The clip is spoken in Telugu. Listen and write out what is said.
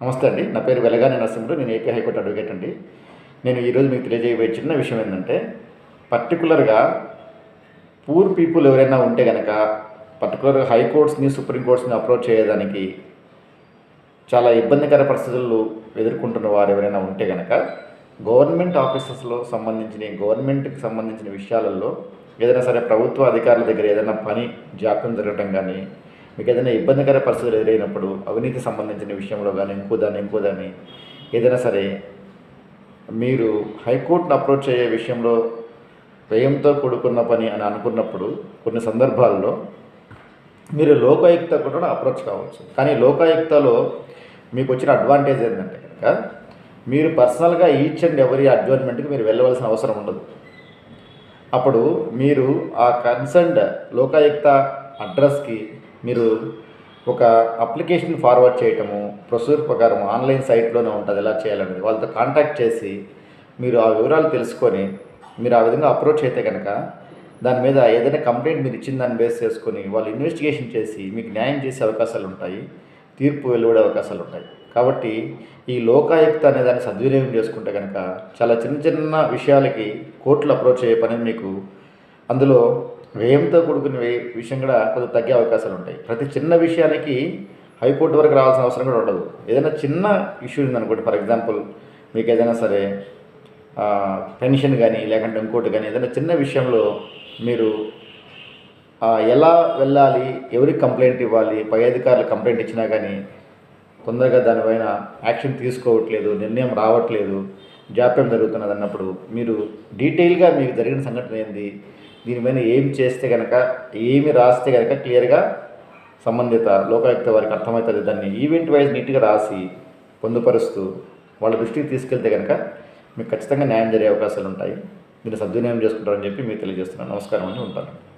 నమస్తే అండి. నా పేరు వెలగాని నరసింహుడు. నేను ఏపీ హైకోర్టు అడ్వకేట్ అండి. నేను ఈరోజు మీకు తెలియజేయబోయే చిన్న విషయం ఏంటంటే పర్టికులర్గా పూర్ పీపుల్ ఎవరైనా ఉంటే కనుక పర్టికులర్గా హైకోర్ట్స్ని సుప్రీంకోర్ట్స్ని అప్రోచ్ చేయడానికి చాలా ఇబ్బందికర పరిస్థితులు ఎదుర్కొంటున్న వారు ఎవరైనా ఉంటే కనుక గవర్నమెంట్ ఆఫీసెస్లో సంబంధించిన గవర్నమెంట్కి సంబంధించిన విషయాలలో ఏదైనా సరే ప్రభుత్వ అధికారుల దగ్గర ఏదైనా పని జాప్యం జరగటం కానీ మీకు ఏదైనా ఇబ్బందికర పరిస్థితులు ఎదురైనప్పుడు అవినీతి సంబంధించిన విషయంలో కానీ ఇంకో దాన్ని ఇంకో దాన్ని ఏదైనా సరే మీరు హైకోర్టును అప్రోచ్ అయ్యే విషయంలో వ్యయంతో కూడుకున్న పని అని అనుకున్నప్పుడు కొన్ని సందర్భాల్లో మీరు లోకాయుక్త కూడా అప్రోచ్ కావచ్చు. కానీ లోకాయుక్తలో మీకు వచ్చిన అడ్వాంటేజ్ ఏంటంటే కనుక మీరు పర్సనల్గా ఈచ్ అండ్ ఎవరీ అడ్వాన్మెంట్కి మీరు వెళ్ళవలసిన అవసరం ఉండదు. అప్పుడు మీరు ఆ కన్సర్న్డ్ లోకాయుక్త అడ్రస్కి మీరు ఒక అప్లికేషన్ ఫార్వర్డ్ చేయటము ప్రొసీజర్ ప్రకారం ఆన్లైన్ సైట్లోనే ఉంటుంది ఎలా చేయాలనేది. వాళ్ళతో కాంటాక్ట్ చేసి మీరు ఆ వివరాలు తెలుసుకొని మీరు ఆ విధంగా అప్రోచ్ అయితే కనుక దాని మీద ఏదైనా కంప్లైంట్ మీరు ఇచ్చిన దాన్ని బేస్ చేసుకొని వాళ్ళు ఇన్వెస్టిగేషన్ చేసి మీకు న్యాయం చేసే అవకాశాలు ఉంటాయి తీర్పు వెలువడే అవకాశాలు ఉంటాయి. కాబట్టి ఈ లోకాయుక్త అనే దాన్ని సద్వినియోగం చేసుకుంటే కనుక చాలా చిన్న చిన్న విషయాలకి కోర్టులు అప్రోచ్ అయ్యే పని మీకు అందులో వ్యయంతో కూడుకున్న విషయం కూడా కొంచెం తగ్గే అవకాశాలు ఉంటాయి. ప్రతి చిన్న విషయానికి హైకోర్టు వరకు రావాల్సిన అవసరం కూడా ఉండదు. ఏదైనా చిన్న ఇష్యూ ఉందనుకోండి ఫర్ ఎగ్జాంపుల్ మీకు ఏదైనా సరే పెన్షన్ కానీ లేకుంటే ఇంకోటి కానీ ఏదైనా చిన్న విషయంలో మీరు ఎలా వెళ్ళాలి ఎవరికి కంప్లైంట్ ఇవ్వాలి పై అధికారులు కంప్లైంట్ ఇచ్చినా కానీ తొందరగా దానిపైన యాక్షన్ తీసుకోవట్లేదు నిర్ణయం రావట్లేదు జాప్యం జరుగుతున్నది అన్నప్పుడు మీరు డీటెయిల్గా మీకు జరిగిన సంఘటన ఏంది దీనిపైన ఏమి చేస్తే కనుక ఏమి రాస్తే కనుక క్లియర్గా సంబంధిత లోకాయుక్త వారికి అర్థమవుతుంది. దాన్ని ఈవెంట్ వైజ్ నీట్గా రాసి పొందుపరుస్తూ వాళ్ళ దృష్టికి తీసుకెళ్తే కనుక మీకు ఖచ్చితంగా న్యాయం జరిగే అవకాశాలు ఉంటాయి. మీరు సద్వినియోగం చేసుకుంటారని చెప్పి మీకు తెలియజేస్తున్నాను. నమస్కారం అండి. ఉంటాను.